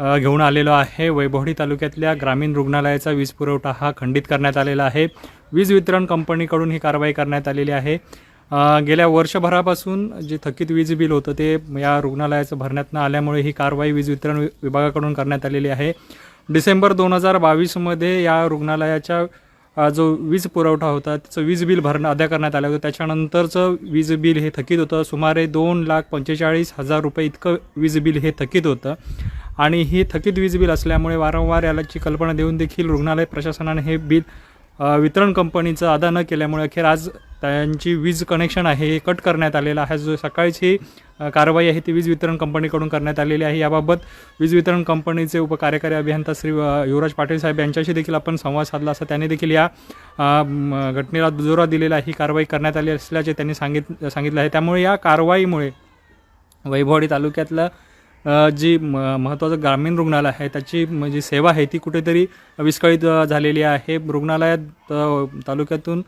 घेऊन आलेलो आहे. वैभवडी तालुक्यातल्या ग्रामीण रुग्णालयाचा वीज पुरवठा हा खंडित करण्यात आलेला आहे. वीज वितरण कंपनीकडून ही कारवाई करण्यात आलेली आहे. गेल्या वर्षभरापासून जे थकीत वीज बिल होतं ते या रुग्णालयाचं भरण्यात न आल्यामुळे ही कारवाई वीज वितरण विभागाकडून करण्यात आलेली आहे. डिसेंबर दोन हजार बावीसमध्ये या रुग्णालयाच्या जो वीज पुरवठा होता त्याचं वीज बिल भरणं अदा करण्यात आलं होतं. त्याच्यानंतरचं वीज बिल हे थकीत होतं. सुमारे दोन लाख पंचेचाळीस हजार रुपये इतकं वीज बिल हे थकीत होतं. आणि ही थकीत वीज बिल असल्यामुळे वारंवार याची कल्पना देऊन देखील रुग्णालय प्रशासनाने हे बिल वितरण कंपनीचं अदा न केल्यामुळे अखेर आज त्यांची वीज कनेक्शन आहे हे कट करण्यात आलेलं आहे. जो सकाळची कारवाई आहे ती वीज वितरण कंपनीकडून करण्यात आलेली आहे. याबाबत वीज वितरण कंपनीचे उपकार्यकारी अभियंता श्री युवराज पाटील साहेब यांच्याशी देखील आपण संवाद साधला असता त्यांनी देखील या घटनेला दुजोरा दिलेला ही कारवाई करण्यात आली असल्याचे त्यांनी सांगित सांगितलं आहे. त्यामुळे या कारवाईमुळे वैभवडी तालुक्यातलं जी म महत्त्वाचं ग्रामीण रुग्णालय आहे त्याची म्हणजे जी सेवा आहे ती कुठेतरी विस्कळीत झालेली आहे. रुग्णालयात तालुक्यातून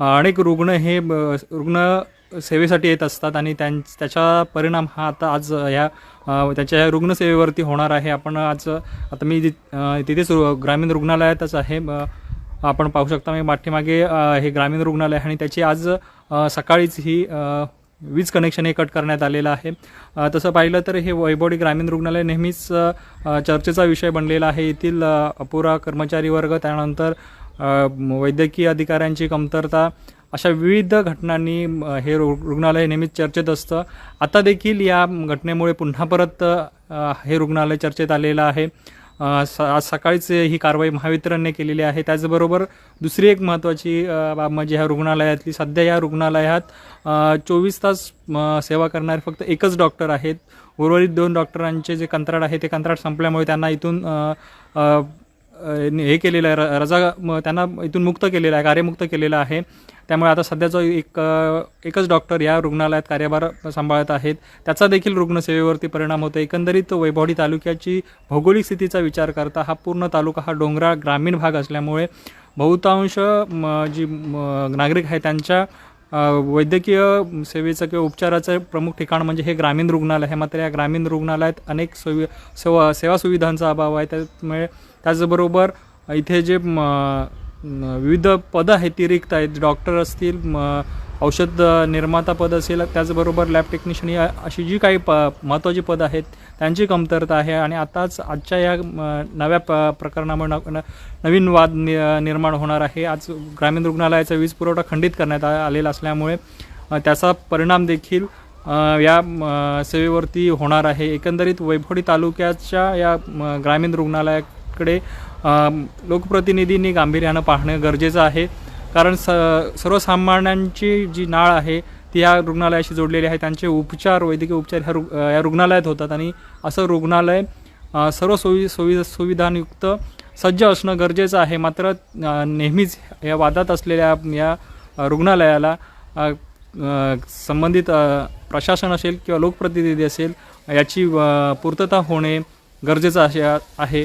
अनेक रुग्ण हे ब- रुग्ण सेवेसाठी येत असतात आणि त्यां त्याचा परिणाम हा आता आज ह्या त्याच्या ह्या रुग्णसेवेवरती होणार आहे. आपण आज आता मी तिथेच ग्रामीण रुग्णालयातच आहे. आपण पाहू शकता मी पाठीमागे हे ग्रामीण रुग्णालय आणि त्याची आज सकाळीच ही वीज कनेक्शन हे कट करण्यात आलेलं आहे. तसं पाहिलं तर हे वैभवडी ग्रामीण रुग्णालय नेहमीच चर्चेचा विषय बनलेला आहे. येथील अपुरा कर्मचारी वर्ग त्यानंतर वैद्यकीय अधिकाऱ्यांची कमतरता अशा विविध घटनांनी हे रु रुग्णालय नेहमीच चर्चेत असतं. आता देखील या घटनेमुळे पुन्हा परत हे रुग्णालय चर्चेत आलेलं आहे. आज सकाळीच ही कारवाई महावितरणने केलेली आहे. त्याचबरोबर दुसरी एक महत्त्वाची बाब म्हणजे ह्या रुग्णालयातली सध्या या रुग्णालयात चोवीस तास सेवा करणारे फक्त एकच डॉक्टर आहेत. उर्वरित दोन डॉक्टरांचे जे कंत्राट आहे ते कंत्राट संपल्यामुळे त्यांना इथून हे केलेलं आहे. र- रजा म, त्यांना इथून मुक्त केलेलं आहे कार्यमुक्त केलेलं आहे. त्यामुळे आता सध्याचा एक एकच डॉक्टर या रुग्णालयात कार्यभार सांभाळत आहेत. त्याचा देखील रुग्णसेवेवरती परिणाम होतो एकंदरीत वैभवडी तालुक्याची भौगोलिक स्थितीचा विचार करता हा पूर्ण तालुका हा डोंगराळ ग्रामीण भाग असल्यामुळे बहुतांश म, जी नागरिक आहे त्यांच्या वैद्यकीय सेवेचं किंवा उपचाराचं प्रमुख ठिकाण म्हणजे हे ग्रामीण रुग्णालय. आहे मात्र या ग्रामीण रुग्णालयात अनेक सोयी सेवा सेवा सुविधांचा अभाव आहे. त्यामुळे त्याचबरोबर इथे जे म, विविध पदं आहेत ती रिक्त आहेत डॉक्टर असतील औषध निर्माता पद असेल त्याचबरोबर लॅब टेक्निशियन या अशी जी काही प महत्त्वाची पदं आहेत त्यांची कमतरता आहे आणि आताच आजच्या या नव्या प प्रकरणामुळे न- नवीन वाद नि निर्माण होणार आहे. आज ग्रामीण रुग्णालयाचा वीज पुरवठा खंडित करण्यात आलेला असल्यामुळे त्याचा परिणाम देखील या सेवेवरती होणार आहे. एकंदरीत वैभोडी तालुक्याच्या या ग्रामीण रुग्णालयात याकडे लोकप्रतिनिधींनी गांभीर्यानं पाहणं गरजेचं आहे. कारण स सर्वसामान्यांची जी नाळ आहे ती या रुग्णालयाशी जोडलेली आहे. त्यांचे उपचार वैद्यकीय उपचार ह्या रु या रुग्णालयात होतात आणि असं रुग्णालय सर्व सोयी सुवि सुविधांयुक्त सज्ज असणं गरजेचं आहे. मात्र नेहमीच या वादात असलेल्या या रुग्णालयाला संबंधित प्रशासन असेल किंवा लोकप्रतिनिधी असेल याची पूर्तता होणे गरजेचं असे आहे.